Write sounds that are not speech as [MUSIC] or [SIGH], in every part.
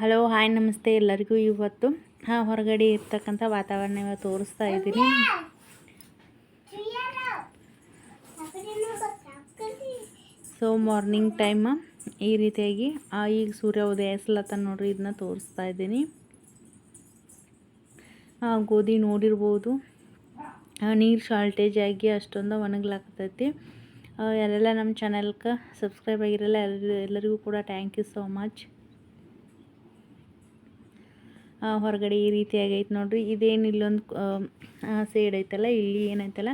Hello hi ನಮಸ್ತೆ ಎಲ್ಲರಿಗೂ ಇವತ್ತು ಹಾಂ ಹೊರಗಡೆ ಇರ್ತಕ್ಕಂಥ ವಾತಾವರಣ ತೋರಿಸ್ತಾ ಇದ್ದೀನಿ. ಸೊ ಮಾರ್ನಿಂಗ್ ಟೈಮ್ ಈ ರೀತಿಯಾಗಿ ಈಗ ಸೂರ್ಯ ಉದಯಿಸ್ಲತ್ತ ನೋಡ್ರಿ ಇದನ್ನ ತೋರಿಸ್ತಾ ಇದ್ದೀನಿ. ಗೋಧಿ ನೋಡಿರ್ಬೋದು. ನೀರು ಶಾರ್ಟೇಜ್ ಆಗಿ ಅಷ್ಟೊಂದು ಒಣಗ್ಲಾಕತ್ತೈತಿ. ಆ, ಯಾರೆಲ್ಲ ನಮ್ಮ ಚಾನೆಲ್ಗೆ ಸಬ್ಸ್ಕ್ರೈಬ್ ಆಗಿರಲ್ಲ ಎಲ್ಲರಿಗೂ ಕೂಡ ಥ್ಯಾಂಕ್ ಯು ಸೋ ಮಚ್ ಹೊರಗಡೆ ಈ ರೀತಿಯಾಗಿ ಐತೆ ನೋಡ್ರಿ. ಇದೇನು ಇಲ್ಲೊಂದು ಸೇಡ್ ಐತಲ್ಲ, ಇಲ್ಲಿ ಏನೈತಲ್ಲ?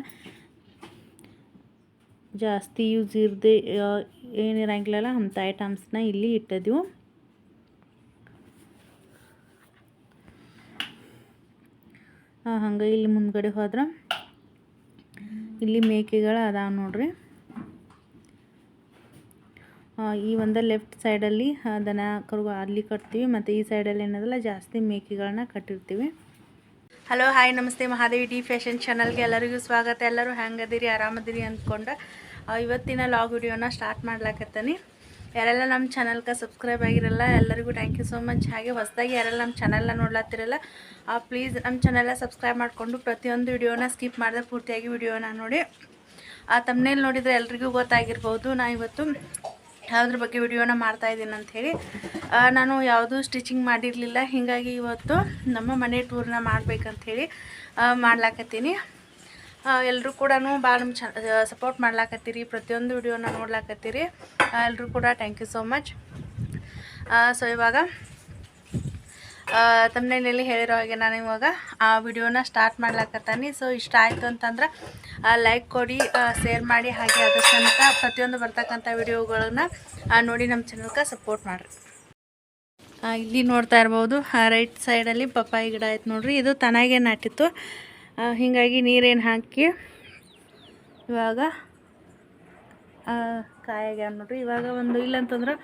ಜಾಸ್ತಿ ಯೂಸ್ ಇರದೆ ಏನಿರಂಗಿಲ್ಲಲ್ಲ ಅಂಥ ಐಟಮ್ಸ್ನ ಇಲ್ಲಿ ಇಟ್ಟಿದ್ವು ಹಂಗೆ ಇಲ್ಲಿ ಮುಂದ್ಗಡೆ ಹೋದ್ರೆ. ಇಲ್ಲಿ ಮೇಕೆಗಳು ಅದಾವೆ ನೋಡ್ರಿ. ಈ ಒಂದು ಲೆಫ್ಟ್ ಸೈಡಲ್ಲಿ ದನ ಕರು ಅಲ್ಲಿ ಕಟ್ತೀವಿ ಮತ್ತು ಈ ಸೈಡಲ್ಲಿ ಏನದಲ್ಲ ಜಾಸ್ತಿ ಮೇಕೆಗಳನ್ನ ಕಟ್ಟಿರ್ತೀವಿ. ಹಲೋ ಹಾಯ್ ನಮಸ್ತೆ ಮಹಾದೇವಿ ಟಿ ಫ್ಯಾಷನ್ ಚಾನಲ್ಗೆ ಎಲ್ಲರಿಗೂ ಸ್ವಾಗತ. ಎಲ್ಲರೂ ಹ್ಯಾಂಗದಿರಿ ಆರಾಮದಿರಿ ಅಂದ್ಕೊಂಡು ಆ, ಇವತ್ತಿನ ಲಾಗ್ ವಿಡಿಯೋನ ಸ್ಟಾರ್ಟ್ ಮಾಡ್ಲಾಕತ್ತೀನಿ. ಯಾರೆಲ್ಲ ನಮ್ಮ ಚಾನಲ್ಗೆ ಸಬ್ಸ್ಕ್ರೈಬ್ ಆಗಿರಲ್ಲ ಎಲ್ಲರಿಗೂ ಥ್ಯಾಂಕ್ ಯು ಸೋ ಮಚ್ ಹಾಗೆ ಹೊಸದಾಗಿ ಯಾರೆಲ್ಲ ನಮ್ಮ ಚಾನಲ್ನ ನೋಡ್ಲತ್ತಿರಲ್ಲ ಪ್ಲೀಸ್ ನಮ್ಮ ಚಾನೆಲ್ನ ಸಬ್ಸ್ಕ್ರೈಬ್ ಮಾಡಿಕೊಂಡು ಪ್ರತಿಯೊಂದು ವಿಡಿಯೋನ ಸ್ಕಿಪ್ ಮಾಡಿದ್ರೆ ಪೂರ್ತಿಯಾಗಿ ವಿಡಿಯೋನ ನೋಡಿ. ಆ ತಮ್ಮನೇಲಿ ನೋಡಿದರೆ ಎಲ್ರಿಗೂ ಗೊತ್ತಾಗಿರ್ಬೋದು. ನಾ ಇವತ್ತು ಯಾವುದ್ರ ಬಗ್ಗೆ ವಿಡಿಯೋನ ಇದ್ದೀನಿ ಅಂಥೇಳಿ ನಾನು ಯಾವುದೂ ಸ್ಟಿಚಿಂಗ್ ಮಾಡಿರಲಿಲ್ಲ. ಹೀಗಾಗಿ ಇವತ್ತು ನಮ್ಮ ಮನೆ ಟೂರ್ನ ಹೇಳಿ ಮಾಡ್ಲಾಕತ್ತೀನಿ. ಎಲ್ಲರೂ ಕೂಡ ಭಾಳ ನಮ್ಮ ಸಪೋರ್ಟ್ ಮಾಡ್ಲಾಕತ್ತೀರಿ. ಪ್ರತಿಯೊಂದು ವಿಡಿಯೋನ ನೋಡ್ಲಾಕತ್ತೀರಿ. ಎಲ್ಲರೂ ಕೂಡ thank you so much so ಇವಾಗ ತಮ್ಮನೇಲಿ ಹೇಳಿರೋ ಹಾಗೆ ನಾನು ಇವಾಗ ಆ ವಿಡಿಯೋನ ಸ್ಟಾರ್ಟ್ ಮಾಡ್ಲಾಕತ್ತಾನೆ. ಸೊ ಇಷ್ಟ ಆಯಿತು ಅಂತಂದ್ರೆ ಲೈಕ್ ಕೊಡಿ ಶೇರ್ ಮಾಡಿ, ಹಾಗೆ ಅದಕ್ಕಂತ ಪ್ರತಿಯೊಂದು ಬರ್ತಕ್ಕಂಥ ವಿಡಿಯೋಗಳನ್ನ ನೋಡಿ ನಮ್ಮ ಚಾನಲ್ಗೆ ಸಪೋರ್ಟ್ ಮಾಡಿರಿ. ಇಲ್ಲಿ ನೋಡ್ತಾ ಇರ್ಬೋದು ರೈಟ್ ಸೈಡಲ್ಲಿ ಪಪ್ಪಾಯಿ ಗಿಡ ಆಯ್ತು ನೋಡ್ರಿ. ಇದು ತನಾಗೆ ನಾಟಿತ್ತು. ಹೀಗಾಗಿ ನೀರೇನು ಹಾಕಿ, ಇವಾಗ ಕಾಯಾಗ್ಯಾವ ನೋಡ್ರಿ. ಇವಾಗ ಒಂದು ಇಲ್ಲಂತಂದ್ರೆ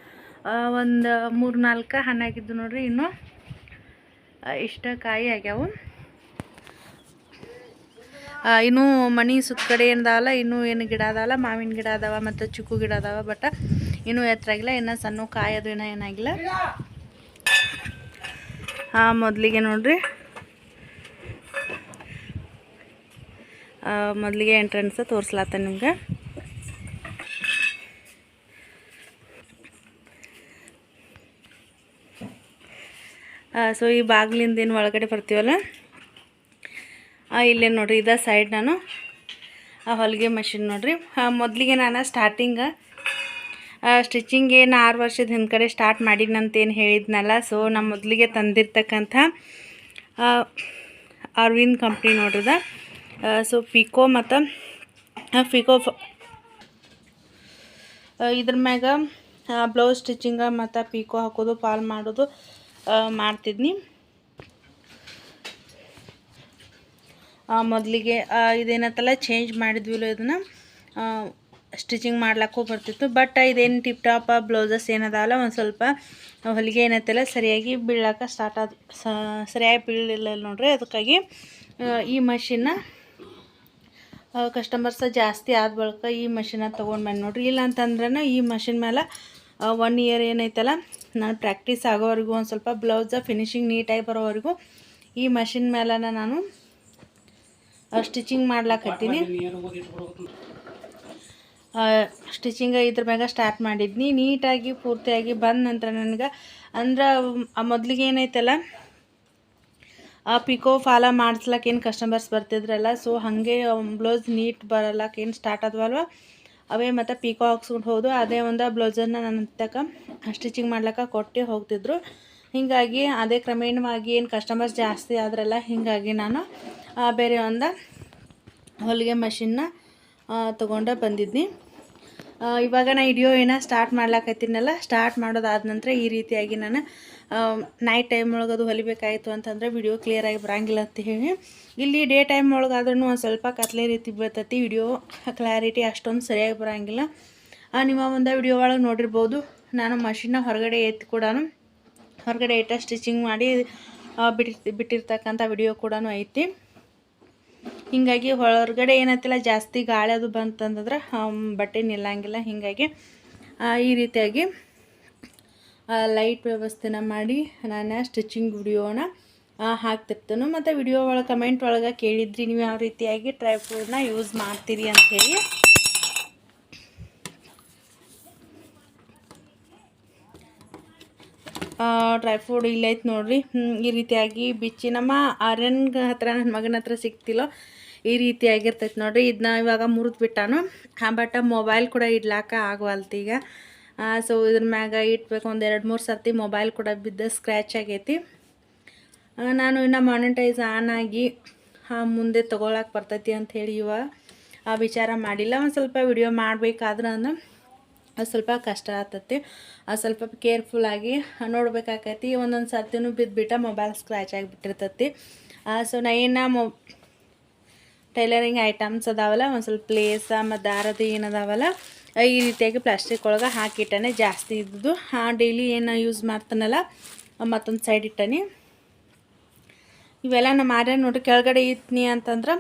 ಒಂದು ಮೂರು ನಾಲ್ಕು ಹಣ್ಣಾಗಿದ್ದು ನೋಡ್ರಿ ಇನ್ನು. ಇಷ್ಟ ಕಾಯಿ ಆಗ್ಯಾವು. ಇನ್ನೂ ಮನೆ ಸುತ್ತ ಕಡೆ ಏನದಾವಲ್ಲ ಇನ್ನೂ ಏನು ಗಿಡ ಅದಾವಲ್ಲ ಮಾವಿನ ಗಿಡ ಅದಾವ ಮತ್ತು ಚಿಕ್ಕು ಗಿಡ ಅದಾವ, ಬಟ್ ಇನ್ನೂ ಎತ್ತರ ಆಗಿಲ್ಲ, ಇನ್ನು ಸಣ್ಣ ಕಾಯಿ ಅದು ಇನ್ನೂ ಏನಾಗಿಲ್ಲ. ಹಾಂ, ಮೊದಲಿಗೆ ನೋಡ್ರಿ. ಮೊದಲಿಗೆ ಎಂಟ್ರೆನ್ಸ್ ತೋರಿಸ್ಲಾತ ನಿಮ್ಗೆ. ಸೊ ಈ ಬಾಗಿಲಿಂದ ಏನು ಒಳಗಡೆ ಬರ್ತೀವಲ್ಲ? ಇಲ್ಲೇ ನೋಡಿರಿ, ಇದ ಸೈಡ್ ನಾನು. ಆ, ಹೊಲಿಗೆ ಮಷಿನ್ ನೋಡ್ರಿ. ಮೊದಲಿಗೆ ನಾನು ಸ್ಟಾರ್ಟಿಂಗ ಸ್ಟಿಚಿಂಗ್ ಏನು ಆರು ವರ್ಷದ ಹಿಂದ್ಗಡೆ ಸ್ಟಾರ್ಟ್ ಮಾಡಿದ್ನಂತೇನು ಹೇಳಿದ್ನಲ್ಲ ಸೊ ನಾನು ಮೊದಲಿಗೆ ತಂದಿರ್ತಕ್ಕಂಥ ಅರವಿಂದ್ ಕಂಪ್ನಿ ನೋಡ್ರಿದ ಸೊ ಪಿಕೋ ಮತ್ತು ಪಿಕೋ ಇದ್ರ ಮ್ಯಾಗ ಬ್ಲೌಸ್ ಸ್ಟಿಚಿಂಗ ಮತ್ತು ಪಿಕೋ ಹಾಕೋದು ಫಾಲ್ ಮಾಡೋದು. ಮಾಡ್ತಿದ್ನಿ. ಮೊದಲಿಗೆ ಇದೇನತ್ತಲ್ಲ ಚೇಂಜ್ ಮಾಡಿದ್ವಿಲ್ಲ ಇದನ್ನು. ಸ್ಟಿಚಿಂಗ್ ಮಾಡ್ಲಿಕ್ಕೂ ಬರ್ತಿತ್ತು ಬಟ್ ಇದೇನು ಟಿಪ್ ಟಾಪ್ ಬ್ಲೌಸಸ್ ಏನದಾವಲ್ಲ, ಒಂದು ಸ್ವಲ್ಪ ಹೊಲಿಗೆ ಏನತ್ತಲ್ಲ, ಸರಿಯಾಗಿ ಬೀಳಕ್ಕೆ ಸ್ಟಾರ್ಟ್ ಆದ ಸರಿಯಾಗಿ ಬೀಳಲಿಲ್ಲ ನೋಡ್ರಿ. ಅದಕ್ಕಾಗಿ ಈ ಮಷಿನ್ನ ಕಸ್ಟಮರ್ಸ ಜಾಸ್ತಿ ಆದ ಬಳಿಕ ಈ ಮಷಿನ ತೊಗೊಂಡು ಬಂದು ನೋಡ್ರಿ. ಇಲ್ಲ ಅಂತಂದ್ರೆ ಈ ಮಷಿನ್ ಮೇಲೆ ಒನ್ ಇಯರ್ ಏನೈತಲ್ಲ ನಾನು ಪ್ರಾಕ್ಟೀಸ್ ಆಗೋವರೆಗೂ ಒಂದು ಸ್ವಲ್ಪ ಬ್ಲೌಸ ಫಿನಿಶಿಂಗ್ ನೀಟಾಗಿ ಬರೋವರೆಗೂ ಈ ಮಷಿನ್ ಮೇಲೆ ನಾನು ಸ್ಟಿಚಿಂಗ್ ಮಾಡ್ಲಾಕತ್ತೀನಿ ಸ್ಟಿಚಿಂಗ್ ಇದ್ರ ಮ್ಯಾಗ ಸ್ಟಾರ್ಟ್ ಮಾಡಿದ್ನಿ. ನೀಟಾಗಿ, ಪೂರ್ತಿಯಾಗಿ ಬಂದ ನಂತರ ನನಗೆ ಅಂದ್ರೆ ಮೊದಲಿಗೆ ಏನೈತಲ್ಲ, ಆ ಪಿಕೋ ಫಾಲ ಮಾಡಿಸ್ಲಕ್ಕೆ ಏನು ಕಸ್ಟಮರ್ಸ್ ಬರ್ತಿದ್ರಲ್ಲ ಸೊ ಹಾಗೆ ಬ್ಲೌಸ್ ನೀಟ್ ಬರಲ್ಲಕ್ಕೇನು ಸ್ಟಾರ್ಟ್ ಆದ್ವಲ್ವ? ಅವೇ ಮತ್ತು ಪೀಕೋ ಹಾಕ್ಸ್ಕೊಂಡು ಹೋದು ಅದೇ ಒಂದು ಬ್ಲೌಸನ್ನು ನನ್ನ ತಕ್ಕ ಸ್ಟಿಚಿಂಗ್ ಮಾಡ್ಲಿಕ್ಕೆ ಕೊಟ್ಟು ಹೋಗ್ತಿದ್ರು. ಹೀಗಾಗಿ ಅದೇ ಕ್ರಮೇಣವಾಗಿ ಏನು ಕಸ್ಟಮರ್ಸ್ ಜಾಸ್ತಿ ಆದ್ರಲ್ಲ ಹೀಗಾಗಿ ನಾನು ಬೇರೆ ಒಂದು ಹೊಲಿಗೆ ಮಷಿನ್ನ ತೊಗೊಂಡು ಬಂದಿದ್ನಿ. ಇವಾಗ ನಾ ವಿಡಿಯೋ ಏನೋ ಸ್ಟಾರ್ಟ್ ಮಾಡ್ಲಾಕತ್ತೀನಲ್ಲ ಸ್ಟಾರ್ಟ್ ಮಾಡೋದಾದ ನಂತರ ಈ ರೀತಿಯಾಗಿ ನಾನು ನೈಟ್ ಟೈಮ್ ಒಳಗೆ ಅದು ಹೊಲಿಬೇಕಾಯಿತು ಅಂತಂದರೆ ವಿಡಿಯೋ ಕ್ಲಿಯರಾಗಿ ಬರಂಗಿಲ್ಲ ಅಂತ ಹೇಳಿ. ಇಲ್ಲಿ ಡೇ ಟೈಮ್ ಒಳಗಾದ್ರೂ ಒಂದು ಸ್ವಲ್ಪ ಕತ್ಲೆ ರೀತಿ ಬೀಳ್ತತಿ ವಿಡಿಯೋ ಕ್ಲಾರಿಟಿ ಅಷ್ಟೊಂದು ಸರಿಯಾಗಿ ಬರೋಂಗಿಲ್ಲ. ನಿಮ್ಮ ಒಂದು ವಿಡಿಯೋ ಒಳಗೆ ನೋಡಿರ್ಬೋದು, ನಾನು ಮಷಿನ್ನ ಹೊರಗಡೆ ಎತ್ತಿ ಕೂಡ ಹೊರಗಡೆ ಇಟ್ಟ ಸ್ಟಿಚಿಂಗ್ ಮಾಡಿ ಬಿಟ್ಟಿರ್ತಕ್ಕಂಥ ವಿಡಿಯೋ ಕೂಡ ಐತಿ. ಹೀಗಾಗಿ ಹೊರಗಡೆ ಏನತ್ತಿಲ್ಲ, ಜಾಸ್ತಿ ಗಾಳಿ ಅದು ಬಂತಂದ್ರೆ ಬಟ್ಟೆ ನಿಲ್ಲಂಗಿಲ್ಲ. ಹೀಗಾಗಿ ಈ ರೀತಿಯಾಗಿ ಲೈಟ್ ವ್ಯವಸ್ಥೆನ ಮಾಡಿ ನಾನು ಸ್ಟಿಚಿಂಗ್ ವಿಡಿಯೋನ ಹಾಕ್ತಿರ್ತೇನೆ. ಮತ್ತು ವಿಡಿಯೋ ಒಳಗೆ, ಕಮೆಂಟ್ ಒಳಗೆ ಕೇಳಿದ್ರಿ ನೀವು ಯಾವ ರೀತಿಯಾಗಿ ಡ್ರೈ ಫ್ರೂಟ್ನ ಯೂಸ್ ಮಾಡ್ತೀರಿ ಅಂಥೇಳಿ ಡ್ರೈ ಫ್ರೂಟ್ ಇಲ್ಲೈತೆ ನೋಡ್ರಿ. ಈ ರೀತಿಯಾಗಿ ಬಿಚ್ಚಿ, ನಮ್ಮ ಆರ್ಯನ್ ಹತ್ರ ನನ್ನ ಮಗನ ಹತ್ರ ಸಿಕ್ತಿಲ್ಲೋ ಈ ರೀತಿಯಾಗಿರ್ತೈತೆ ನೋಡ್ರಿ. ಇದನ್ನ ಇವಾಗ ಮುರಿದು ಬಿಟ್ಟಾನು. ಬಟ್ ಮೊಬೈಲ್ ಕೂಡ ಇಡ್ಲಾಕ ಆಗವಲ್ತು ಈಗ. ಸೊ ಇದ್ರ ಮ್ಯಾಗ ಇಟ್ಬೇಕು ಒಂದು ಎರಡು ಮೂರು ಸರ್ತಿ ಮೊಬೈಲ್ ಕೂಡ ಬಿದ್ದ ಸ್ಕ್ರ್ಯಾಚ್ ಆಗೈತಿ. ನಾನು ಇನ್ನು ಮಾನಿಟೈಸ್ ಆನ್ ಆಗಿ ಮುಂದೆ ತೊಗೊಳಕ್ಕೆ ಬರ್ತೈತಿ ಅಂತ ಹೇಳಿ ಇವಾಗ ಆ, ವಿಚಾರ ಮಾಡಿಲ್ಲ. ಒಂದು ಸ್ವಲ್ಪ ವಿಡಿಯೋ ಮಾಡಬೇಕಾದ್ರೆ ಅದು ಸ್ವಲ್ಪ ಕಷ್ಟ ಆಗ್ತತಿ. ಅದು ಸ್ವಲ್ಪ ಕೇರ್ಫುಲ್ಲಾಗಿ ನೋಡ್ಬೇಕಾಕೈತಿ. ಒಂದೊಂದು ಸರ್ತಿನೂ ಬಿದ್ದುಬಿಟ್ಟ ಮೊಬೈಲ್ ಸ್ಕ್ರ್ಯಾಚ್ ಆಗಿಬಿಟ್ಟಿರ್ತೈತಿ. ಸೊ ನಾ ಏನು ಮೊ ಟೈಲರಿಂಗ್ ಐಟಮ್ಸ್ ಅದಾವಲ್ಲ, ಒಂದು ಸ್ವಲ್ಪ ಪ್ಲೇಸ ಮತ್ತು ದಾರದ ಏನದಾವಲ್ಲ, ಈ ರೀತಿಯಾಗಿ ಪ್ಲಾಸ್ಟಿಕ್ ಒಳಗೆ ಹಾಕಿಟ್ಟನೆ ಜಾಸ್ತಿ ಇದ್ದು ಡೈಲಿ ಏನು ಯೂಸ್ ಮಾಡ್ತಾನಲ್ಲ, ಮತ್ತೊಂದು ಸೈಡ್ ಇಟ್ಟನಿ. ಇವೆಲ್ಲ ನಮ್ಮ ಆರ್ಯ ನೋಡಿ, ಕೆಳಗಡೆ ಇತ್ನಿ ಅಂತಂದ್ರೆ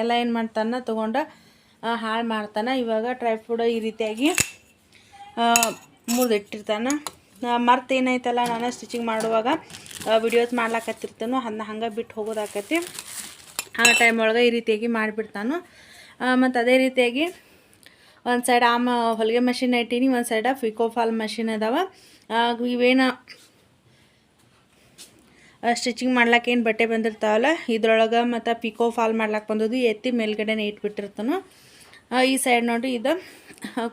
ಎಲ್ಲ ಏನು ಮಾಡ್ತಾನ, ತೊಗೊಂಡು ಹಾಳು ಮಾಡ್ತಾನೆ. ಇವಾಗ ಡ್ರೈ ಫ್ರೂಟ್ ಈ ರೀತಿಯಾಗಿ ಮುರಿದಿಟ್ಟಿರ್ತಾನೆ. ಮರ್ತು ಏನೈತಲ್ಲ, ನಾನು ಸ್ಟಿಚಿಂಗ್ ಮಾಡುವಾಗ ವಿಡಿಯೋಸ್ ಮಾಡ್ಲಾಕತ್ತಿರ್ತಾನೋ ಅದನ್ನ ಹಂಗೆ ಬಿಟ್ಟು ಹೋಗೋದಾಕತಿ. ಆ ಟೈಮ್ ಒಳಗೆ ಈ ರೀತಿಯಾಗಿ ಮಾಡಿಬಿಡ್ತಾನು. ಮತ್ತು ಅದೇ ರೀತಿಯಾಗಿ ಒಂದು ಸೈಡ್ ಆಮ ಹೊಲಿಗೆ ಮಷಿನ್ ಇಟ್ಟೀನಿ ಒಂದು ಸೈಡ ಫಿಕೋಫಾಲ್ ಮಷಿನ್ ಅದಾವ. ಆ, ಇವೇನು ಸ್ಟಿಚಿಂಗ್ ಮಾಡ್ಲಾಕ ಏನು ಬಟ್ಟೆ ಬಂದಿರ್ತಾವಲ್ಲ ಇದ್ರೊಳಗೆ ಮತ್ತು ಪಿಕೋ ಫಾಲ್ ಮಾಡ್ಲಾಕ ಬಂದದ್ದು ಎತ್ತಿ ಮೇಲ್ಗಡೆನೇ ಇಟ್ಬಿಟ್ಟಿರ್ತಾನು. ಆ, ಈ ಸೈಡ್ ನೋಡಿ ಇದು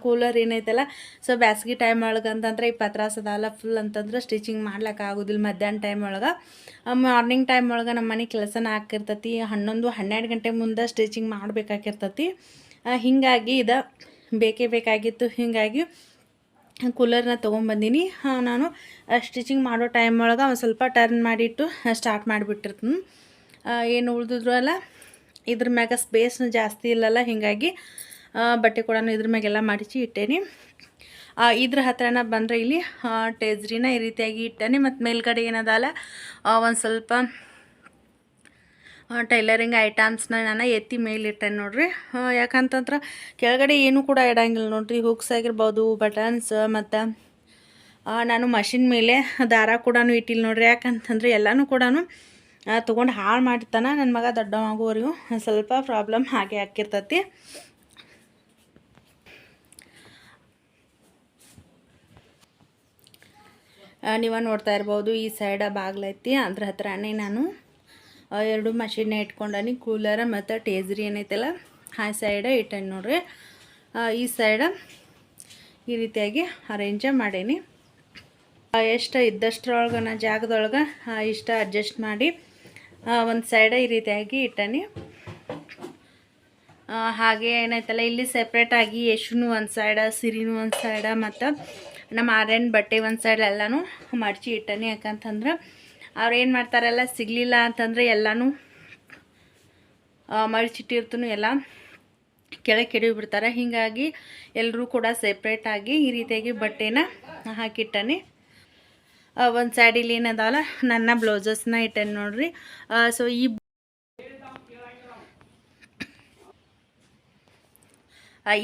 ಕೂಲರ್ ಏನೈತಲ್ಲ ಸೊ ಬ್ಯಾಸ್ಗೆ ಟೈಮ್ ಒಳಗೆ ಅಂತಂದ್ರೆ ಈ ಪತ್ರಾಸ ಫುಲ್ ಅಂತಂದ್ರೆ ಸ್ಟಿಚಿಂಗ್ ಮಾಡ್ಲಿಕ್ಕೆ ಆಗೋದಿಲ್ಲ ಮಧ್ಯಾಹ್ನ ಟೈಮ್ ಒಳಗೆ. ಮಾರ್ನಿಂಗ್ ಟೈಮ್ ಒಳಗೆ ನಮ್ಮ ಮನೆ ಕೆಲಸನ ಹಾಕಿರ್ತತಿ ಹನ್ನೊಂದು, ಹನ್ನೆರಡು ಗಂಟೆ ಮುಂದೆ ಸ್ಟಿಚಿಂಗ್ ಮಾಡಬೇಕಾಗಿರ್ತತಿ. ಹೀಗಾಗಿ ಇದು ಬೇಕೇ ಬೇಕಾಗಿತ್ತು, ಹೀಗಾಗಿ ಕೂಲರ್ನ ತೊಗೊಂಬಂದೀನಿ ನಾನು ಸ್ಟಿಚಿಂಗ್ ಮಾಡೋ ಟೈಮ್ ಒಳಗೆ ಒಂದು ಸ್ವಲ್ಪ ಟರ್ನ್ ಮಾಡಿಟ್ಟು ಸ್ಟಾರ್ಟ್ ಮಾಡಿಬಿಟ್ಟಿರ್ತೀನಿ. ಏನು ಉಳಿದಿದ್ರು ಅಲ್ಲ ಇದ್ರ ಮ್ಯಾಗ ಸ್ಪೇಸ್ನು ಜಾಸ್ತಿ ಇಲ್ಲಲ್ಲ, ಹೀಗಾಗಿ ಬಟ್ಟೆ ಕೂಡ ಇದ್ರ ಮ್ಯಾಗೆಲ್ಲ ಮಾಡಿಸಿ ಇಟ್ಟೇನಿ. ಇದ್ರ ಹತ್ರನ ಬಂದರೆ ಇಲ್ಲಿ ಟೇಜ್ರಿನ ಈ ರೀತಿಯಾಗಿ ಇಟ್ಟೇನೆ. ಮತ್ತು ಮೇಲ್ಗಡೆ ಏನದಲ್ಲ ಒಂದು ಸ್ವಲ್ಪ ಟೈಲರಿಂಗ್ ಐಟಮ್ಸ್ನ ನಾನು ಎತ್ತಿ ಮೇಲಿಟ್ಟೆ ನೋಡ್ರಿ. ಯಾಕಂತಂದ್ರೆ ಕೆಳಗಡೆ ಏನೂ ಕೂಡ ಇಡಂಗಿಲ್ಲ ನೋಡ್ರಿ. ಹುಕ್ಸ್ ಆಗಿರ್ಬೋದು ಬಟನ್ಸ್ ಮತ್ತು ನಾನು ಮಷಿನ್ ಮೇಲೆ ದಾರ ಕೂಡ ಇಟ್ಟಿಲ್ಲ ನೋಡ್ರಿ. ಯಾಕಂತಂದ್ರೆ ಎಲ್ಲನೂ ಕೂಡ ತೊಗೊಂಡು ಹಾಳು ಮಾಡಿರ್ತಾನೆ ನನ್ನ ಮಗ ದೊಡ್ಡವಾಗೋವರೆಗೂ ಸ್ವಲ್ಪ ಪ್ರಾಬ್ಲಮ್ ಹಾಗೆ ಆಕಿರ್ತೈತಿ ನೀವು ನೋಡ್ತಾ ಇರ್ಬೋದು, ಈ ಸೈಡ ಬಾಗ್ಲೈತಿ ಅದ್ರ ಹತ್ರನೇ ನಾನು ಎರಡು ಮಷಿನ್ನ ಇಟ್ಕೊಂಡನಿ ಕೂಲರ ಮತ್ತು ಟೇಜ್ರಿ ಏನೈತಲ್ಲ, ಆ ಸೈಡ ಇಟ್ಟೇನಿ ನೋಡ್ರಿ. ಈ ಸೈಡ ಈ ರೀತಿಯಾಗಿ ಅರೇಂಜ ಮಾಡೀನಿ. ಎಷ್ಟು ಇದ್ದಷ್ಟರೊಳಗೆ ಜಾಗದೊಳಗೆ ಇಷ್ಟ ಅಡ್ಜಸ್ಟ್ ಮಾಡಿ ಒಂದು ಸೈಡ ಈ ರೀತಿಯಾಗಿ ಇಟ್ಟನಿ. ಹಾಗೆ ಏನಾಯ್ತಲ್ಲ, ಇಲ್ಲಿ ಸೆಪ್ರೇಟಾಗಿ ಯಶುನು ಒಂದು ಸೈಡ ಸಿರಿನೂ ಒಂದು ಸೈಡ ಮತ್ತು ನಮ್ಮ ಆರ್ಯನ್ ಬಟ್ಟೆ ಒಂದು ಸೈಡ್ ಎಲ್ಲನೂ ಮಡಚಿ ಇಟ್ಟನಿ. ಯಾಕಂತಂದ್ರೆ ಅವ್ರು ಏನು ಮಾಡ್ತಾರಲ್ಲ, ಸಿಗಲಿಲ್ಲ ಅಂತಂದರೆ ಎಲ್ಲನೂ ಮಡಚಿಟ್ಟಿರ್ತನೂ ಎಲ್ಲ. ಕೆಳಗೆ ಕೆಡವಿ ಬಿಡ್ತಾರೆ ಹೀಗಾಗಿ ಎಲ್ಲರೂ ಕೂಡ ಸೆಪ್ರೇಟಾಗಿ ಈ ರೀತಿಯಾಗಿ ಬಟ್ಟೆನ ಹಾಕಿಟ್ಟನಿ. ಒಂದು ಸ್ಯಾಡಿಲಿ ಏನದಲ್ಲ, ನನ್ನ ಬ್ಲೌಸಸ್ನ ಇಟ್ಟೆನ್ ನೋಡ್ರಿ. ಸೊ ಈ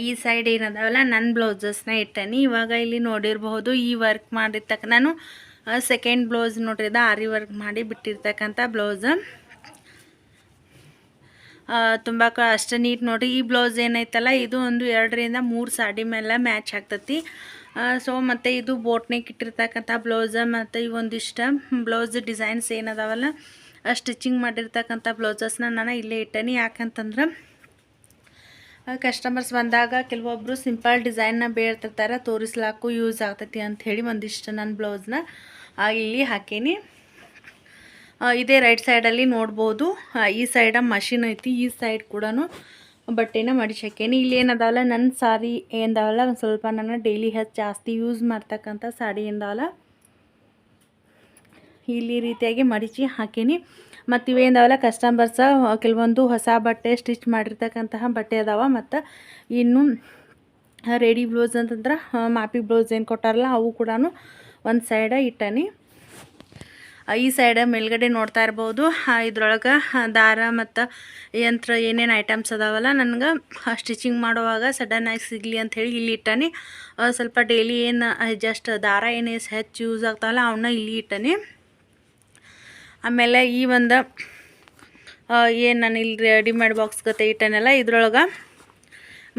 ಈ ಸೈಡ್ ಏನದಾವಲ್ಲ ನನ್ನ ಬ್ಲೌಸಸ್ನ ಇಟ್ಟೇನಿ. ಇವಾಗ ಇಲ್ಲಿ ನೋಡಿರಬಹುದು, ಈ ವರ್ಕ್ ಮಾಡಿರ್ತಕ್ಕ ನಾನು ಸೆಕೆಂಡ್ ಬ್ಲೌಸ್ ನೋಡ್ರಿದ ಆರಿ ವರ್ಕ್ ಮಾಡಿ ಬಿಟ್ಟಿರ್ತಕ್ಕಂಥ ಬ್ಲೌಸ್ ತುಂಬ ಅಷ್ಟು ನೀಟ್ ನೋಡಿ ಈ ಬ್ಲೌಸ್ ಏನೈತಲ್ಲ, ಇದು ಒಂದು ಎರಡರಿಂದ ಮೂರು ಸಾಡಿ ಮೇಲೆ ಮ್ಯಾಚ್ ಆಗ್ತತಿ. ಸೊ ಮತ್ತು ಇದು ಬೋಟ್ನಿಗೆ ಇಟ್ಟಿರ್ತಕ್ಕಂಥ ಬ್ಲೌಸ ಮತ್ತು ಒಂದಿಷ್ಟು ಬ್ಲೌಸ್ ಡಿಸೈನ್ಸ್ ಏನದಾವಲ್ಲ ಸ್ಟಿಚಿಂಗ್ ಮಾಡಿರ್ತಕ್ಕಂಥ ಬ್ಲೌಸಸ್ನ ನಾನು ಇಲ್ಲೇ ಇಟ್ಟೇನಿ. ಯಾಕಂತಂದ್ರೆ ಕಸ್ಟಮರ್ಸ್ ಬಂದಾಗ ಕೆಲವೊಬ್ಬರು ಸಿಂಪಲ್ ಡಿಸೈನ್ನ ಬೇಡ್ತಿರ್ತಾರೆ, ತೋರಿಸ್ಲಾಕು ಯೂಸ್ ಆಗ್ತೈತಿ ಅಂಥೇಳಿ ಒಂದಿಷ್ಟು ನನ್ನ ಬ್ಲೌಸ್ನ ಇಲ್ಲಿ ಹಾಕೀನಿ. ಇದೇ ರೈಟ್ ಸೈಡಲ್ಲಿ ನೋಡ್ಬೋದು. ಈ ಸೈಡ ಮಷಿನ್ ಐತಿ, ಈ ಸೈಡ್ ಕೂಡ ಬಟ್ಟೆನ ಮಡಿಸಿ ಹಾಕೇನಿ ಇಲ್ಲಿ ಏನದಾವಲ್ಲ ನನ್ನ ಸಾರಿ ಏನದಾವಲ್ಲ, ಒಂದು ಸ್ವಲ್ಪ ನಾನು ಡೈಲಿ ಹೆಚ್ಚು ಜಾಸ್ತಿ ಯೂಸ್ ಮಾಡ್ತಕ್ಕಂಥ ಸಾಡಿ ಏನದಾವಲ್ಲ, ಇಲ್ಲಿ ರೀತಿಯಾಗಿ ಮಡಿಚಿ ಹಾಕೀನಿ. ಮತ್ತು ಇವೇಂದಾವಲ್ಲ ಕಸ್ಟಮರ್ಸ ಕೆಲವೊಂದು ಹೊಸ ಬಟ್ಟೆ ಸ್ಟಿಚ್ ಮಾಡಿರ್ತಕ್ಕಂತಹ ಬಟ್ಟೆ ಅದಾವ. ಮತ್ತು ಇನ್ನು ರೆಡಿ ಬ್ಲೌಸ್ ಅಂತಂದ್ರೆ, ಮಾಪಿ ಬ್ಲೌಸ್ ಏನು ಕೊಟ್ಟಾರಲ್ಲ, ಅವು ಕೂಡ ಒಂದು ಸೈಡ ಇಟ್ಟನಿ. ಈ ಸೈಡ್ ಮೇಲ್ಗಡೆ ನೋಡ್ತಾ ಇರ್ಬೋದು. ಇದ್ರೊಳಗೆ ದಾರ ಮತ್ತು ಯಂತ್ರ ಏನೇನು ಐಟಮ್ಸ್ ಅದಾವಲ್ಲ, ನನಗೆ ಸ್ಟಿಚಿಂಗ್ ಮಾಡುವಾಗ ಸಡನ್ನಾಗಿ ಸಿಗಲಿ ಅಂಥೇಳಿ ಇಲ್ಲಿ ಇಟ್ಟಾನೆ. ಸ್ವಲ್ಪ ಡೈಲಿ ಏನು ಜಸ್ಟ್ ದಾರ ಏನು ಹೆಚ್ಚು ಯೂಸ್ ಆಗ್ತಾವಲ್ಲ ಅವನ್ನ ಇಲ್ಲಿ ಇಟ್ಟಾನೆ. ಆಮೇಲೆ ಈ ಒಂದು ಏನು ನಾನು ಇಲ್ಲಿ ರೆಡಿಮೇಡ್ ಬಾಕ್ಸ್ ಗತೆ ಇಟ್ಟನಲ್ಲ, ಇದ್ರೊಳಗೆ.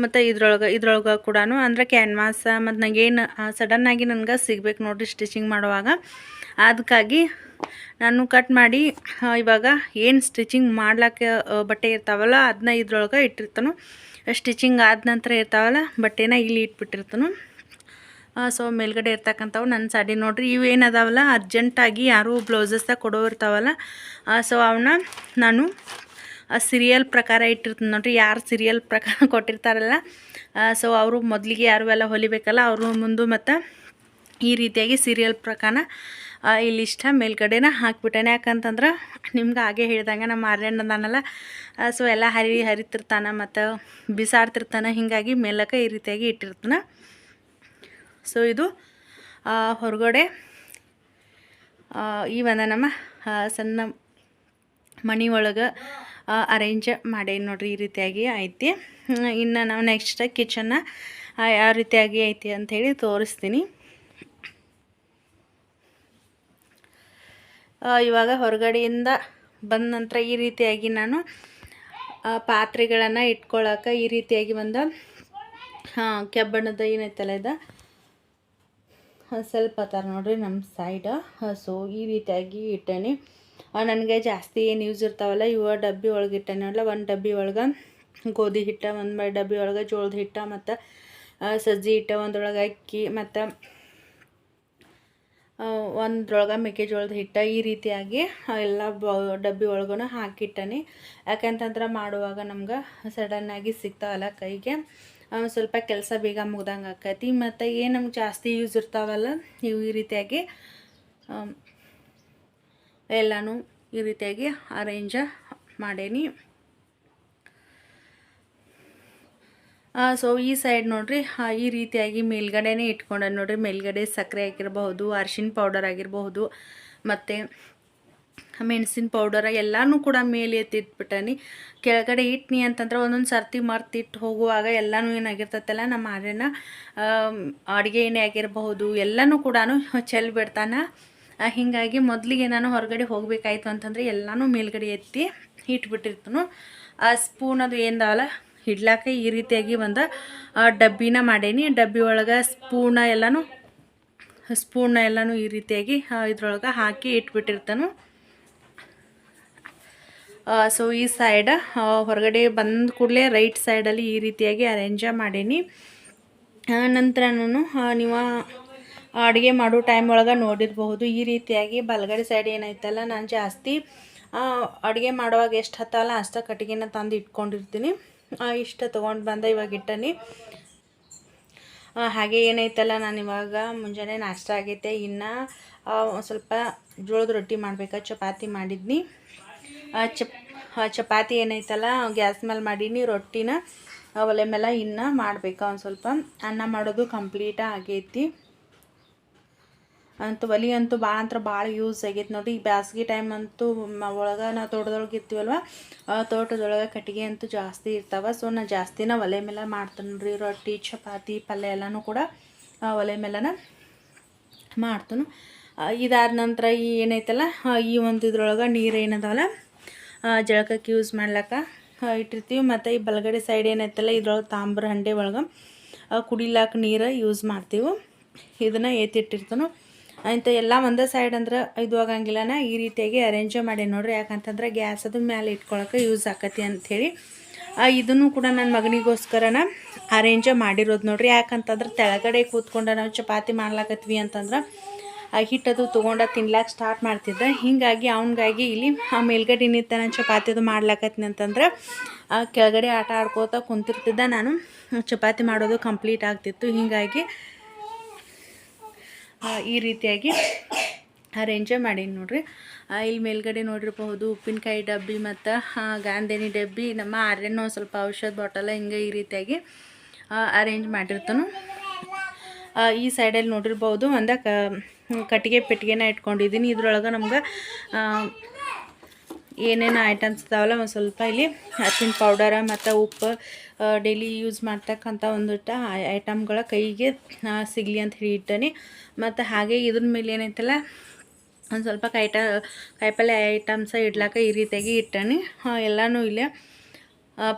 ಮತ್ತು ಇದ್ರೊಳಗೆ ಇದ್ರೊಳಗೆ ಕೂಡ ಅಂದ್ರೆ ಕ್ಯಾನ್ವಾಸ ಮತ್ತು ನನಗೇನು ಸಡನ್ನಾಗಿ ನನಗೆ ಸಿಗ್ಬೇಕು ನೋಡಿರಿ ಸ್ಟಿಚಿಂಗ್ ಮಾಡುವಾಗ. ಅದಕ್ಕಾಗಿ ನಾನು ಕಟ್ ಮಾಡಿ ಇವಾಗ ಏನು ಸ್ಟಿಚಿಂಗ್ ಮಾಡ್ಲಿಕ್ಕೆ ಬಟ್ಟೆ ಇರ್ತಾವಲ್ಲ ಅದನ್ನ ಇದ್ರೊಳಗೆ ಇಟ್ಟಿರ್ತಾನು. ಸ್ಟಿಚಿಂಗ್ ಆದ ನಂತರ ಇರ್ತಾವಲ್ಲ, ಬಟ್ಟೆನ ಇಲ್ಲಿ ಇಟ್ಬಿಟ್ಟಿರ್ತಾನು. ಸೊ ಮೇಲ್ಗಡೆ ಇರ್ತಕ್ಕಂಥವು ನನ್ನ ಸಾಡಿ. ನೋಡ್ರಿ ಇವೇನು ಅದಾವಲ್ಲ ಅರ್ಜೆಂಟಾಗಿ ಯಾರು ಬ್ಲೌಸಸ್ದಾಗ ಕೊಡೋ ಇರ್ತಾವಲ್ಲ ಸೊ ಅವನ್ನ ನಾನು ಸೀರಿಯಲ್ ಪ್ರಕಾರ ಇಟ್ಟಿರ್ತೀನಿ. ನೋಡ್ರಿ, ಯಾರು ಸೀರಿಯಲ್ ಪ್ರಕಾರ [LAUGHS] ಕೊಟ್ಟಿರ್ತಾರಲ್ಲ ಸೊ ಅವರು ಮೊದಲಿಗೆ ಯಾರು ಎಲ್ಲ ಹೊಲಿಬೇಕಲ್ಲ, ಅವರು ಮುಂದೆ ಮತ್ತು ಈ ರೀತಿಯಾಗಿ ಸೀರಿಯಲ್ ಪ್ರಕಾರ ಆ, ಇಲ್ಲಿ ಇಷ್ಟ ಮೇಲ್ಗಡೆನ ಹಾಕ್ಬಿಟ್ಟೇನೆ. ಯಾಕಂತಂದ್ರೆ ನಿಮ್ಗೆ ಹಾಗೆ ಹೇಳ್ದಂಗೆ ನಮ್ಮ ಆರ್ಯಣ್ಣ ಅದಾನಲ್ಲ ಸೊ ಎಲ್ಲ ಹರಿ ಹರಿತಿರ್ತಾನೆ ಮತ್ತು ಬಿಸಾಡ್ತಿರ್ತಾನೆ ಹೀಗಾಗಿ ಮೇಲಕ್ಕೆ ಈ ರೀತಿಯಾಗಿ ಇಟ್ಟಿರ್ತಾನೆ. ಸೊ ಇದು ಹೊರಗಡೆ ಈ ಒಂದು ನಮ್ಮ ಸಣ್ಣ ಮನೆ ಒಳಗೆ ಅರೇಂಜ್ ಮಾಡೇನಿ ನೋಡ್ರಿ ಈ ರೀತಿಯಾಗಿ ಐತಿ. ಇನ್ನು ನಾವು ನೆಕ್ಸ್ಟ್ ಕಿಚನ್ನ ಯಾವ ರೀತಿಯಾಗಿ ಐತಿ ಅಂಥೇಳಿ ತೋರಿಸ್ತೀನಿ ಆ, ಇವಾಗ ಹೊರಗಡೆಯಿಂದ ಬಂದ ನಂತರ ಈ ರೀತಿಯಾಗಿ ನಾನು ಪಾತ್ರೆಗಳನ್ನು ಇಟ್ಕೊಳಕ್ಕೆ ಈ ರೀತಿಯಾಗಿ ಒಂದು ಕೆಬ್ಬಣ್ಣದ ಏನೈತಲ್ಲ ಇದು? ಸ್ವಲ್ಪ ಥರ ನೋಡ್ರಿ ನಮ್ಮ ಸೈಡ್ ಸೊ ಈ ರೀತಿಯಾಗಿ ಇಟ್ಟೇನಿ. ನನಗೆ ಜಾಸ್ತಿ ಏನು ಯೂಸ್ ಇರ್ತಾವಲ್ಲ, ಇವ ಡಬ್ಬಿ ಒಳಗೆ ಅಲ್ಲ ಒಂದು ಡಬ್ಬಿ ಒಳಗೆ ಗೋಧಿ ಹಿಟ್ಟ, ಒಂದು ಡಬ್ಬಿ ಒಳಗೆ ಜೋಳದ ಹಿಟ್ಟ ಮತ್ತು ಸಜ್ಜಿ ಹಿಟ್ಟ ಒಂದೊಳಗೆ ಅಕ್ಕಿ ಮತ್ತು ಒಂದ್ರೊಳಗೆ ಮೆಕ್ಕೆಜೋಳದ ಹಿಟ್ಟು ಈ ರೀತಿಯಾಗಿ ಎಲ್ಲ ಡಬ್ಬಿ ಒಳಗೂ ಹಾಕಿಟ್ಟನಿ. ಯಾಕಂತಂದ್ರೆ ಮಾಡುವಾಗ ನಮ್ಗೆ ಸಡನ್ನಾಗಿ ಸಿಗ್ತಾವಲ್ಲ ಕೈಗೆ. ಸ್ವಲ್ಪ ಕೆಲಸ ಬೇಗ ಮುಗ್ದಂಗೆ ಆಕೈತಿ. ಮತ್ತು ಏನು ನಮ್ಗೆ ಜಾಸ್ತಿ ಯೂಸ್ ಇರ್ತಾವಲ್ಲ, ಇವು ಈ ರೀತಿಯಾಗಿ ಎಲ್ಲನೂ ಈ ರೀತಿಯಾಗಿ ಅರೇಂಜ ಮಾಡೇನಿ. ಸೊ ಈ ಸೈಡ್ ನೋಡಿರಿ ಈ ರೀತಿಯಾಗಿ ಮೇಲ್ಗಡೆನೇ ಇಟ್ಕೊಂಡೆ ನೋಡ್ರಿ ಮೇಲ್ಗಡೆ ಸಕ್ಕರೆ ಆಗಿರಬಹುದು ಅರ್ಶಿನ ಪೌಡರ್ ಆಗಿರಬಹುದು ಮತ್ತು ಮೆಣಸಿನ ಪೌಡರ್ ಎಲ್ಲನೂ ಕೂಡ ಮೇಲೆ ಎತ್ತಿಟ್ಬಿಟ್ಟನಿ ಕೆಳಗಡೆ ಇಟ್ನಿ ಅಂತಂದ್ರೆ ಒಂದೊಂದು ಸರ್ತಿ ಮರ್ತಿಟ್ಟು ಹೋಗುವಾಗ ಎಲ್ಲನೂ ಏನಾಗಿರ್ತೈತಲ್ಲ ನಮ್ಮ ಆರ್ಯನ ಅಡುಗೆ ಏನೇ ಆಗಿರಬಹುದು ಎಲ್ಲನೂ ಕೂಡ ಚೆಲ್ಲಿ ಬಿಡ್ತಾನೆ. ಆ, ಹೀಗಾಗಿ ಮೊದಲಿಗೆ ನಾನು ಹೊರಗಡೆ ಹೋಗಬೇಕಾಯ್ತು ಅಂತಂದರೆ ಎಲ್ಲನೂ ಮೇಲ್ಗಡೆ ಎತ್ತಿ ಇಟ್ಬಿಟ್ಟಿರ್ತನು. ಆ ಸ್ಪೂನ್ ಅದು ಏನದಲ್ಲ ಇಡ್ಲಾಕ ಈ ರೀತಿಯಾಗಿ ಒಂದು ಡಬ್ಬಿನ ಮಾಡೇನಿ. ಡಬ್ಬಿ ಒಳಗೆ ಸ್ಪೂನ ಎಲ್ಲನೂ ಸ್ಪೂನ ಎಲ್ಲನೂ ಈ ರೀತಿಯಾಗಿ ಇದ್ರೊಳಗೆ ಹಾಕಿ ಇಟ್ಬಿಟ್ಟಿರ್ತಾನು. ಸೊ ಈ ಸೈಡ್ ಹೊರಗಡೆ ಬಂದ ಕೂಡಲೇ ರೈಟ್ ಸೈಡಲ್ಲಿ ಈ ರೀತಿಯಾಗಿ ಅರೇಂಜ ಮಾಡೇನಿ. ನಂತರ ನಾನು ನೀವು ಅಡುಗೆ ಮಾಡೋ ಟೈಮ್ ಒಳಗೆ ನೋಡಿರಬಹುದು. ಈ ರೀತಿಯಾಗಿ ಬಲಗಡೆ ಸೈಡ್ ಏನೈತಲ್ಲ, ನಾನು ಜಾಸ್ತಿ ಅಡುಗೆ ಮಾಡುವಾಗ ಎಷ್ಟು ಹತ್ತಲ್ಲ ಅಷ್ಟು ಕಟ್ಟಿಗೆನ ತಂದು ಇಟ್ಕೊಂಡಿರ್ತೀನಿ. ಇಷ್ಟು ತೊಗೊಂಡು ಬಂದ, ಇವಾಗ ಇಟ್ಟನಿ. ಹಾಗೆ ಏನೈತಲ್ಲ, ನಾನು ಇವಾಗ ಮುಂಜಾನೆ ನಾಷ್ಟ ಆಗೈತೆ. ಇನ್ನು ಸ್ವಲ್ಪ ಜೋಳದ ರೊಟ್ಟಿ ಮಾಡ್ಬೇಕಾ, ಚಪಾತಿ ಮಾಡಿದ್ನಿ. ಚಪ್ ಚಪಾತಿ ಏನೈತಲ್ಲ, ಗ್ಯಾಸ್ ಮೇಲೆ ಮಾಡೀನಿ, ರೊಟ್ಟಿನ ಒಲೆ ಮೇಲೆ ಇನ್ನು ಮಾಡ್ಬೇಕು, ಒಂದು ಸ್ವಲ್ಪ. ಅನ್ನ ಮಾಡೋದು ಕಂಪ್ಲೀಟ ಆಗೈತಿ. ಅಂತೂ ಒಲಿ ಅಂತೂ ಭಾಳ ಅಂದ್ರೆ ಭಾಳ ಯೂಸ್ ಆಗೈತೆ ನೋಡಿ ಈ ಬ್ಯಾಸ್ಗೆ ಟೈಮ್ ಅಂತೂ ಒಳಗೆ ನಾವು ತೋಟದೊಳಗೆ ಇರ್ತೀವಲ್ವ ತೋಟದೊಳಗೆ ಕಟ್ಟಿಗೆ ಅಂತೂ ಜಾಸ್ತಿ ಇರ್ತಾವೆ. ಸೊ ನಾನು ಜಾಸ್ತಿನ ಒಲೆ ಮೇಲೆ ಮಾಡ್ತೀನಿ ನೋಡ್ರಿ. ರೊಟ್ಟಿ, ಚಪಾತಿ, ಪಲ್ಯ ಎಲ್ಲನೂ ಕೂಡ ಒಲೆ ಮೇಲೆನ ಮಾಡ್ತೇನೆ. ಇದಾದ ನಂತರ ಈ ಏನೈತಲ್ಲ ಈ ಒಂದು ಇದ್ರೊಳಗೆ ನೀರು ಏನದಲ್ಲ ಜಳಕಕ್ಕೆ ಯೂಸ್ ಮಾಡ್ಲಕ್ಕ ಇಟ್ಟಿರ್ತೀವಿ. ಮತ್ತು ಈ ಬಲಗಡೆ ಸೈಡ್ ಏನೈತಲ್ಲ, ಇದ್ರೊಳಗೆ ತಾಂಬ್ರ ಹಂಡೆ ಒಳಗೆ ಕುಡಿಲಾಕ ನೀರು ಯೂಸ್ ಮಾಡ್ತೀವಿ. ಇದನ್ನು ಎತ್ತಿಟ್ಟಿರ್ತಾನು ಇಂಥ ಎಲ್ಲ ಒಂದೇ ಸೈಡ್ ಅಂದ್ರೆ ಇದು ಆಗಂಗಿಲ್ಲನ ಈ ರೀತಿಯಾಗಿ ಅರೇಂಜ್ ಮಾಡಿ ನೋಡ್ರಿ. ಯಾಕಂತಂದ್ರೆ ಗ್ಯಾಸ್ ಅದು ಮೇಲೆ ಇಟ್ಕೊಳಕ್ಕೆ ಯೂಸ್ ಆಕತಿ ಅಂಥೇಳಿ ಇದನ್ನು ಕೂಡ ನನ್ನ ಮಗನಿಗೋಸ್ಕರನ ಅರೇಂಜ್ ಮಾಡಿರೋದು ನೋಡ್ರಿ. ಯಾಕಂತಂದ್ರೆ ತೆಳಗಡೆ ಕೂತ್ಕೊಂಡು ನಾವು ಚಪಾತಿ ಮಾಡ್ಲಾಕತ್ವಿ ಅಂತಂದ್ರೆ, ಆ ಹಿಟ್ಟದು ತೊಗೊಂಡ ತಿನ್ಲಾಕ ಸ್ಟಾರ್ಟ್ ಮಾಡ್ತಿದ್ದೆ. ಹೀಗಾಗಿ ಅವನಿಗಾಗಿ ಇಲ್ಲಿ ಆ ಮೇಲ್ಗಡೆ ನಿಂತ ನಾನು ಚಪಾತಿದು ಮಾಡ್ಲಾಕತ್ತೀನಿ ಅಂತಂದ್ರೆ, ಆ, ಕೆಳಗಡೆ ಆಟ ಆಡ್ಕೋತ ಕುಂತಿರ್ತಿದ್ದೆ ನಾನು. ಚಪಾತಿ ಮಾಡೋದು ಕಂಪ್ಲೀಟ್ ಆಗ್ತಿತ್ತು. ಹೀಗಾಗಿ ಈ ರೀತಿಯಾಗಿ ಅರೇಂಜೇ ಮಾಡೀನಿ ನೋಡ್ರಿ. ಇಲ್ಲಿ ಮೇಲ್ಗಡೆ ನೋಡಿರಬಹುದು ಉಪ್ಪಿನಕಾಯಿ ಡಬ್ಬಿ ಮತ್ತು ಗಾಂಧೇನಿ ಡಬ್ಬಿ, ನಮ್ಮ ಆರ್ಯನ ಸ್ವಲ್ಪ ಔಷಧ ಬಾಟಲ ಹಿಂಗೆ ಈ ರೀತಿಯಾಗಿ ಅರೇಂಜ್ ಮಾಡಿರ್ತಾನು. ಈ ಸೈಡಲ್ಲಿ ನೋಡಿರ್ಬೋದು ಒಂದು ಕ, ಕಟ್ಟಿಗೆ ಪೆಟ್ಟಿಗೆನ ಇಟ್ಕೊಂಡಿದ್ದೀನಿ ಇದ್ರೊಳಗೆ ನಮ್ಗೆ ಏನೇನು ಐಟಮ್ಸ್ ಇದಾವಲ್ಲ, ಒಂದು ಸ್ವಲ್ಪ ಇಲ್ಲಿ ಅರಿಶಿನ ಪೌಡರ ಮತ್ತು ಉಪ್ಪು ಡೈಲಿ ಯೂಸ್ ಮಾಡ್ತಕ್ಕಂಥ ಒಂದಿಟ್ಟು ಐಟಮ್ಗಳ ಕೈಗೆ ಸಿಗಲಿ ಅಂತ ಹೇಳಿ ಇಟ್ಟನಿ. ಮತ್ತು ಹಾಗೆ ಇದ್ರ ಮೇಲೆ ಏನೈತಲ್ಲ, ಒಂದು ಸ್ವಲ್ಪ ಕೈಟ, ಕಾಯಿಪಲ್ಲೆ ಐಟಮ್ಸ ಇಡ್ಲಾಕ ಈ ರೀತಿಯಾಗಿ ಇಟ್ಟನಿ. ಎಲ್ಲನೂ ಇಲ್ಲೇ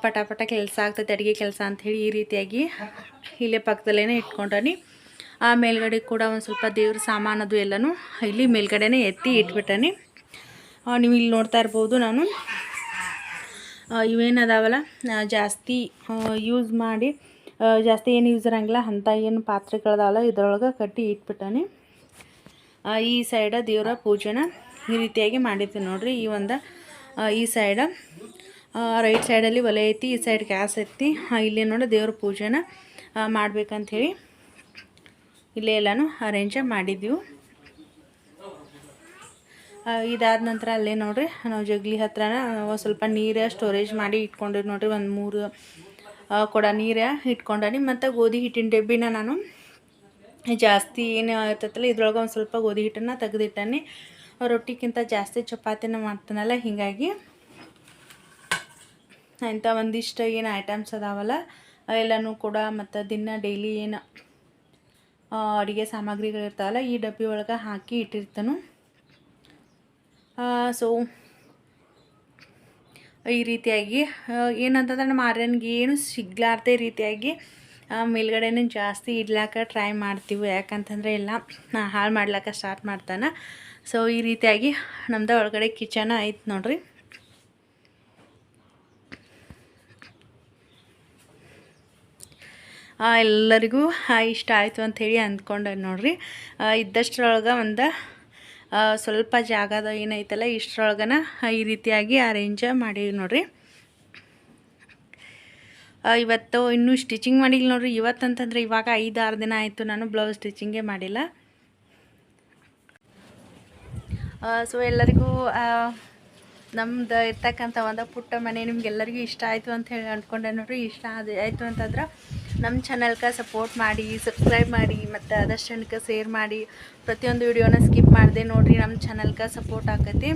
ಪಟಾಪಟ ಪಟ ಪಟ ಕೆಲಸ ಆಗ್ತೈತೆ, ಅಡುಗೆ ಕೆಲಸ ಅಂಥೇಳಿ ಈ ರೀತಿಯಾಗಿ ಇಲ್ಲೇ ಪಕ್ಕದಲ್ಲೇ ಇಟ್ಕೊಂಡನಿ. ಆ, ಮೇಲ್ಗಡೆ ಕೂಡ ಒಂದು ಸ್ವಲ್ಪ ದೇವ್ರ ಸಾಮಾನದು ಎಲ್ಲನೂ ಇಲ್ಲಿ ಮೇಲ್ಗಡೆನೇ ಎತ್ತಿ ಇಟ್ಬಿಟ್ಟನಿ. ನೀವು ಇಲ್ಲಿ ನೋಡ್ತಾ ಇರ್ಬೋದು ನಾನು. ಇವೇನದಾವಲ್ಲ? ಜಾಸ್ತಿ ಯೂಸ್ ಮಾಡಿ ಜಾಸ್ತಿ ಏನು ಯೂಸ್ ಇರೋಂಗಿಲ್ಲ ಅಂಥ ಏನು ಪಾತ್ರೆಗಳದಾವಲ್ಲ, ಇದ್ರೊಳಗೆ ಕಟ್ಟಿ ಇಟ್ಬಿಟ್ಟಾನೆ. ಈ ಸೈಡ ದೇವರ ಪೂಜೆನ ಈ ರೀತಿಯಾಗಿ ಮಾಡಿರ್ತೀನಿ ನೋಡ್ರಿ. ಈ ಒಂದು ಈ ಸೈಡ ರೈಟ್ ಸೈಡಲ್ಲಿ ಒಲೆ ಐತಿ, ಈ ಸೈಡ್ ಗ್ಯಾಸ್ ಐತಿ. ಇಲ್ಲಿ ನೋಡಿ ದೇವ್ರ ಪೂಜೆನ ಮಾಡ್ಬೇಕಂಥೇಳಿ ಇಲ್ಲೇ ಎಲ್ಲನೂ ಅರೇಂಜ ಮಾಡಿದ್ದೀವಿ ಇದಾದ ನಂತರ ಅಲ್ಲೇ ನೋಡಿರಿ, ನಾವು ಜಗ್ಲಿ ಹತ್ರನ ಸ್ವಲ್ಪ ನೀರು ಸ್ಟೋರೇಜ್ ಮಾಡಿ ಇಟ್ಕೊಂಡಿರಿ ನೋಡಿರಿ, ಒಂದು ಮೂರು ಕೊಡ ನೀರು ಇಟ್ಕೊಂಡಾನಿ. ಮತ್ತು ಗೋಧಿ ಹಿಟ್ಟಿನ ಡಬ್ಬಿನ ನಾನು ಜಾಸ್ತಿ ಏನು ಆಗ್ತೈತಲ್ಲ ಇದ್ರೊಳಗೆ ಒಂದು ಸ್ವಲ್ಪ ಗೋಧಿ ಹಿಟ್ಟನ್ನು ತೆಗೆದಿಟ್ಟನಿ. ರೊಟ್ಟಿಗಿಂತ ಜಾಸ್ತಿ ಚಪಾತಿನ ಮಾಡ್ತಾನಲ್ಲ, ಹೀಗಾಗಿ ಇಂಥ ಒಂದಿಷ್ಟು ಏನು ಐಟಮ್ಸ್ ಅದಾವಲ್ಲ ಎಲ್ಲನೂ ಕೂಡ, ಮತ್ತು ದಿನ ಡೈಲಿ ಏನು ಅಡುಗೆ ಸಾಮಗ್ರಿಗಳಿರ್ತಾವಲ್ಲ, ಈ ಡಬ್ಬಿ ಒಳಗೆ ಹಾಕಿ ಇಟ್ಟಿರ್ತಾನು. ಸೊ ಈ ರೀತಿಯಾಗಿ ಏನಂತಂದ್ರೆ ನಮ್ಮ ಆರ್ಯನ್ಗೆ ಏನು ಸಿಗ್ಲಾರ್ದೆ ರೀತಿಯಾಗಿ ಮೇಲ್ಗಡೆನೇ ಜಾಸ್ತಿ ಇಡ್ಲಾಕ ಟ್ರೈ ಮಾಡ್ತೀವಿ. ಯಾಕಂತಂದರೆ ಎಲ್ಲ ಹಾಳು ಮಾಡ್ಲಾಕ ಸ್ಟಾರ್ಟ್ ಮಾಡ್ತಾನೆ. ಸೊ ಈ ರೀತಿಯಾಗಿ ನಮ್ದು ಒಳಗಡೆ ಕಿಚನ್ ಐತೆ ನೋಡ್ರಿ. ಎಲ್ಲರಿಗೂ ಇಷ್ಟ ಆಯಿತು ಅಂಥೇಳಿ ಅಂದ್ಕೊಂಡೆ ನೋಡ್ರಿ. ಇದ್ದಷ್ಟರೊಳಗೆ ಒಂದು ಸ್ವಲ್ಪ ಜಾಗದ ಏನೈತಲ್ಲ, ಇಷ್ಟರೊಳಗನ ಈ ರೀತಿಯಾಗಿ ಅರೇಂಜ್ ಮಾಡೀವಿ ನೋಡ್ರಿ. ಇವತ್ತು ಇನ್ನೂ ಸ್ಟಿಚಿಂಗ್ ಮಾಡಿಲ್ಲ ನೋಡ್ರಿ. ಇವತ್ತಂತಂದ್ರೆ ಇವಾಗ ಐದು ಆರು ದಿನ ಆಯಿತು ನಾನು ಬ್ಲೌಸ್ ಸ್ಟಿಚಿಂಗೇ ಮಾಡಿಲ್ಲ. ಸೊ ಎಲ್ಲರಿಗೂ ನಮ್ದು ಇರ್ತಕ್ಕಂಥ ಒಂದು ಪುಟ್ಟ ಮನೆ ನಿಮ್ಗೆಲ್ಲರಿಗೂ ಇಷ್ಟ ಆಯಿತು ಅಂತ ಹೇಳಿ ಅಂದ್ಕೊಂಡೆ ನೋಡ್ರಿ. ಇಷ್ಟ ಆದ ಆಯಿತು ಅಂತಂದ್ರೆ ನಮ್ಮ ಚಾನಲ್ಗೆ ಸಪೋರ್ಟ್ ಮಾಡಿ, ಸಬ್ಸ್ಕ್ರೈಬ್ ಮಾಡಿ, ಮತ್ತು ಆದಷ್ಟು ಜನಕ್ಕೆ ಶೇರ್ ಮಾಡಿ. ಪ್ರತಿಯೊಂದು ವಿಡಿಯೋನ ಸ್ಕಿಪ್ ಮಾಡಿದೆ ನೋಡಿರಿ, ನಮ್ಮ ಚಾನಲ್ಗೆ ಸಪೋರ್ಟ್ ಆಕೈತಿ.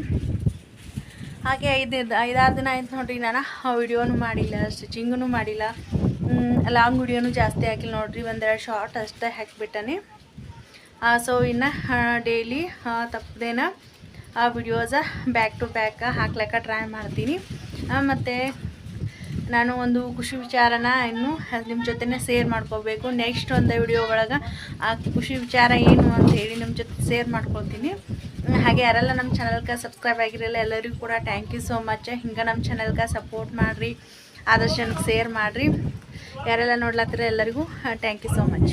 ಹಾಗೆ ಐದು ಐದಾರು ದಿನ ಆಯ್ತು ನೋಡಿರಿ ನಾನು ವಿಡಿಯೋನು ಮಾಡಿಲ್ಲ ಸ್ಟಿಚಿಂಗೂ ಮಾಡಿಲ್ಲ. ಲಾಂಗ್ ವಿಡಿಯೋನು ಜಾಸ್ತಿ ಹಾಕಿಲ್ಲ ನೋಡ್ರಿ, ಒಂದೆರಡು ಶಾರ್ಟ್ ಅಷ್ಟೇ ಹಾಕಿಬಿಟ್ಟಾನೆ. ಸೊ ಇನ್ನು ಡೈಲಿ ತಪ್ಪದೇನ ಆ ವಿಡಿಯೋಸ ಬ್ಯಾಕ್ ಟು ಬ್ಯಾಕ್ ಹಾಕ್ಲಿಕ್ಕೆ ಟ್ರೈ ಮಾಡ್ತೀನಿ. ಮತ್ತು ನಾನು ಒಂದು ಖುಷಿ ವಿಚಾರನ ಇನ್ನು ನಿಮ್ಮ ಜೊತೆನೇ ಶೇರ್ ಮಾಡ್ಕೋಬೇಕು. ನೆಕ್ಸ್ಟ್ ಒಂದು ವಿಡಿಯೋ ಒಳಗೆ ಆ ಖುಷಿ ವಿಚಾರ ಏನು ಅಂತ ಹೇಳಿ ನಿಮ್ಮ ಜೊತೆ ಶೇರ್ ಮಾಡ್ಕೊಳ್ತೀನಿ. ಹಾಗೆ ಯಾರೆಲ್ಲ ನಮ್ಮ ಚಾನಲ್ಗೆ ಸಬ್ಸ್ಕ್ರೈಬ್ ಆಗಿರಲ್ಲ, ಎಲ್ಲರಿಗೂ ಕೂಡ ಥ್ಯಾಂಕ್ ಯು ಸೋ ಮಚ್ ಹಿಂಗೆ ನಮ್ಮ ಚಾನಲ್ಗೆ ಸಪೋರ್ಟ್ ಮಾಡಿರಿ, ಆದಷ್ಟು ಜನಕ್ಕೆ ಶೇರ್ ಮಾಡಿರಿ. ಯಾರೆಲ್ಲ ನೋಡ್ಲತ್ತಿರ ಎಲ್ಲರಿಗೂ ಥ್ಯಾಂಕ್ ಯು ಸೋ ಮಚ್